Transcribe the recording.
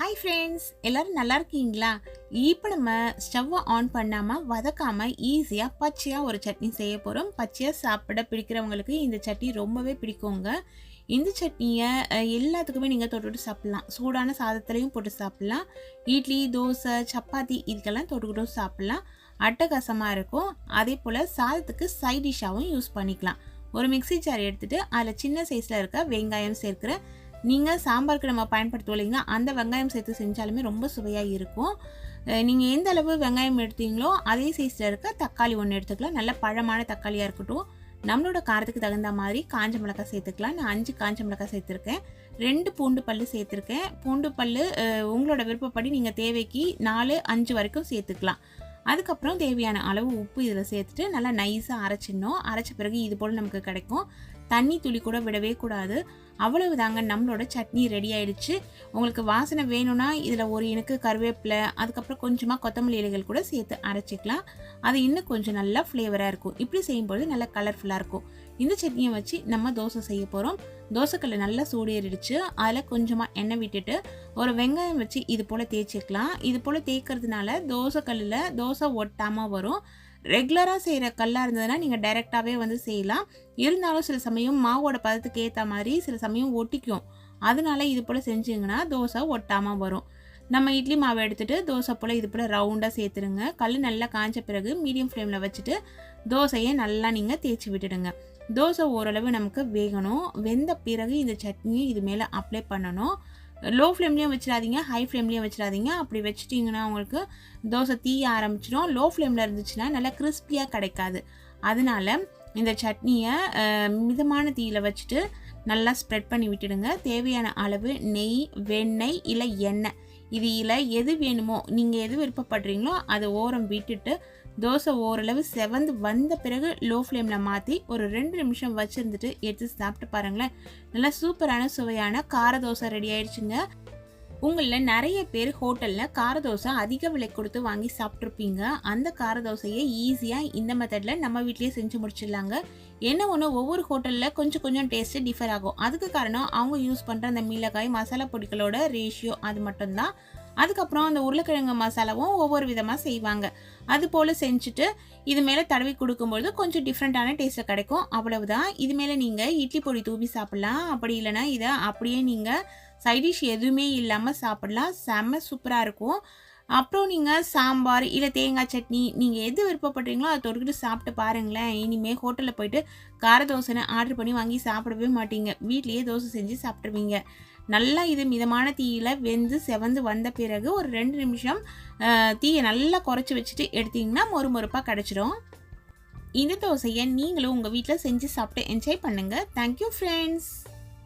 Hi friends எல்லோரும் நல்லா இருக்கீங்களா? இப்போ நம்ம ஸ்டவ்வை ஆன் பண்ணாமல் வதக்காமல் ஈஸியாக பச்சையாக ஒரு சட்னி செய்ய போகிறோம் பச்சையாக சாப்பிட பிடிக்கிறவங்களுக்கு இந்த சட்னி ரொம்பவே பிடிக்குங்க. இந்த சட்னியை எல்லாத்துக்குமே நீங்கள் தொட்டுட்டு சாப்பிட்லாம். சூடான சாதத்துலேயும் போட்டு சாப்பிட்லாம். இட்லி தோசை சப்பாத்தி இதுக்கெல்லாம் தொட்டுக்கிட்டும் சாப்பிட்லாம். அட்டகாசமாக இருக்கும். அதே போல் சாதத்துக்கு சைட் டிஷ்ஷாகவும் யூஸ் பண்ணிக்கலாம். ஒரு மிக்ஸி ஜார் எடுத்துகிட்டு அதில் சின்ன சைஸில் இருக்க வெங்காயம் சேர்க்குறேன் நீங்கள் சாம்பாருக்கு நம்ம பயன்படுத்துவோம் இல்லைங்களா? அந்த வெங்காயம் சேர்த்து செஞ்சாலுமே ரொம்ப சுவையாக இருக்கும். நீங்கள் எந்த அளவு வெங்காயம் எடுத்தீங்களோ அதே சைஸில் இருக்க தக்காளி ஒன்று எடுத்துக்கலாம். நல்ல பழமான தக்காளியாக இருக்கட்டும். நம்மளோட காரத்துக்கு தகுந்த மாதிரி காஞ்ச மிளகாய் சேர்த்துக்கலாம். நான் அஞ்சு காஞ்ச மிளகாய் சேர்த்துருக்கேன். ரெண்டு பூண்டு பல்லு சேர்த்துருக்கேன். பூண்டு பல்லு உங்களோட விருப்பப்படி நீங்கள் தேவைக்கு நாலு அஞ்சு வரைக்கும் சேர்த்துக்கலாம். அதுக்கப்புறம் தேவையான அளவு உப்பு இதில் சேர்த்துட்டு நல்லா நைஸாக அரைச்சிடணும். அரைச்ச பிறகு இது போல் நமக்கு கிடைக்கும். தண்ணி துளி கூட விடவே கூடாது. அவ்வளவு தாங்க நம்மளோட சட்னி ரெடி ஆயிடுச்சு. உங்களுக்கு வாசனை வேணும்னா இதில் ஒரு இனுக்கு கருவேப்பிலை அதுக்கப்புறம் கொஞ்சமாக கொத்தமல்லி இலைகள் கூட சேர்த்து அரைச்சிக்கலாம். அது இன்னும் கொஞ்சம் நல்லா ஃப்ளேவராக இருக்கும். இப்படி செய்யும்போது நல்லா கலர்ஃபுல்லாக இருக்கும். இந்த சட்னியை வச்சு நம்ம தோசை செய்ய போகிறோம் தோசைக்கல்ல நல்லா சூடேறிடுச்சு. அதில் கொஞ்சமாக எண்ணெய் விட்டுட்டு ஒரு வெங்காயம் வச்சு இது போல் தேய்ச்சிக்கலாம். இது போல் தேய்க்கிறதுனால தோசைக்கல்லில் தோசை ஒட்டாமல் வரும். ரெகுலராக செய்கிற கல்லாக இருந்ததுன்னா நீங்கள் டைரெக்டாகவே வந்து செய்யலாம். இருந்தாலும் சில சமயம் மாவோட பதத்துக்கு ஏற்ற மாதிரி சில சமயம் ஒட்டிக்கும். அதனால இது போல் செஞ்சிங்கன்னா தோசை ஒட்டாமல் வரும். நம்ம இட்லி மாவை எடுத்துகிட்டு தோசை போல் இது போல் ரவுண்டாக சேர்த்துருங்க கல் நல்லா காய்ஞ்ச பிறகு மீடியம் ஃப்ளேமில் வச்சுட்டு தோசையை நல்லா நீங்கள் தேய்ச்சி விட்டுடுங்க. தோசை ஓரளவு நமக்கு வேகணும். வெந்த பிறகு இந்த சட்னியை இது மேலே அப்ளை பண்ணணும். லோ ஃப்ளேம்லேயும் வச்சிடாதீங்க ஹை ஃப்ளேம்லேயும் வச்சிடாதீங்க. அப்படி வச்சிட்டிங்கன்னா உங்களுக்கு தோசை தீய ஆரம்பிச்சிடும். லோ ஃப்ளேமில் இருந்துச்சுன்னா நல்லா கிறிஸ்பியாக கிடைக்காது. அதனால இந்த சட்னியை மிதமான தீயில் வச்சுட்டு நல்லா ஸ்ப்ரெட் பண்ணி விட்டுடுங்க. தேவையான அளவு நெய் வெண்ணெய் இல்லை எண்ணெய். இதில் எது வேணுமோ நீங்கள் எது விருப்பப்படுறீங்களோ அதை ஓரம் விட்டுட்டு தோசை ஓரளவு செவந்து வந்த பிறகு லோ ஃப்ளேமில் மாற்றி ஒரு ரெண்டு நிமிஷம் வச்சுருந்துட்டு எடுத்து சாப்பிட்டு பாருங்களேன். நல்லா சூப்பரான சுவையான கார தோசை ரெடி ஆயிடுச்சுங்க. உங்களில் நிறைய பேர் ஹோட்டலில் கார தோசை அதிக விலை கொடுத்து வாங்கி சாப்பிட்ருப்பீங்க அந்த கார தோசையை ஈஸியாக இந்த மெத்தடில் நம்ம வீட்லேயே செஞ்சு முடிச்சிடலாங்க. என்ன ஒன்று ஒவ்வொரு ஹோட்டலில் கொஞ்சம் கொஞ்சம் டேஸ்ட்டு டிஃபர் ஆகும். அதுக்கு காரணம் அவங்க யூஸ் பண்ணுற அந்த மிளகாய் மசாலா பொடிகளோட ரேஷியோ அது மட்டும்தான். அதுக்கப்புறம் அந்த உருளைக்கிழங்கு மசாலாவும் ஒவ்வொரு விதமாக செய்வாங்க. அது போல் செஞ்சுட்டு இது மேலே தடவி கொடுக்கும்பொழுது கொஞ்சம் டிஃப்ரெண்ட்டான டேஸ்ட்டு கிடைக்கும். அவ்வளவுதான். இது மேலே நீங்கள் இட்லி பொடி தூவி சாப்பிட்லாம். அப்படி இல்லைன்னா இதை அப்படியே நீங்கள் சைடிஷ் எதுவுமே இல்லாமல் சாப்பிடலாம். செம்ம சூப்பராக இருக்கும். அப்புறம் நீங்கள் சாம்பார் இல்லை தேங்காய் சட்னி நீங்கள் எது விருப்பப்படுறீங்களோ அதை தொட்டுக்கிட்டு சாப்பிட்டு பாருங்களேன். இனிமேல் ஹோட்டலில் போயிட்டு கார தோசைன்னு ஆர்டர் பண்ணி வாங்கி சாப்பிடவே மாட்டீங்க. வீட்லேயே தோசை செஞ்சு சாப்பிட்ருவீங்க நல்லா இது மிதமான தீயில் வெந்து செவந்து வந்த பிறகு ஒரு ரெண்டு நிமிஷம் தீயை நல்லா குறைச்சி வச்சுட்டு எடுத்தீங்கன்னா மொறு மொறுப்பாக கிடச்சிடும் இந்த தோசையை நீங்களும் உங்கள் வீட்டில் செஞ்சு சாப்பிட்டு என்ஜாய் பண்ணுங்கள் தேங்க்யூ ஃப்ரெண்ட்ஸ்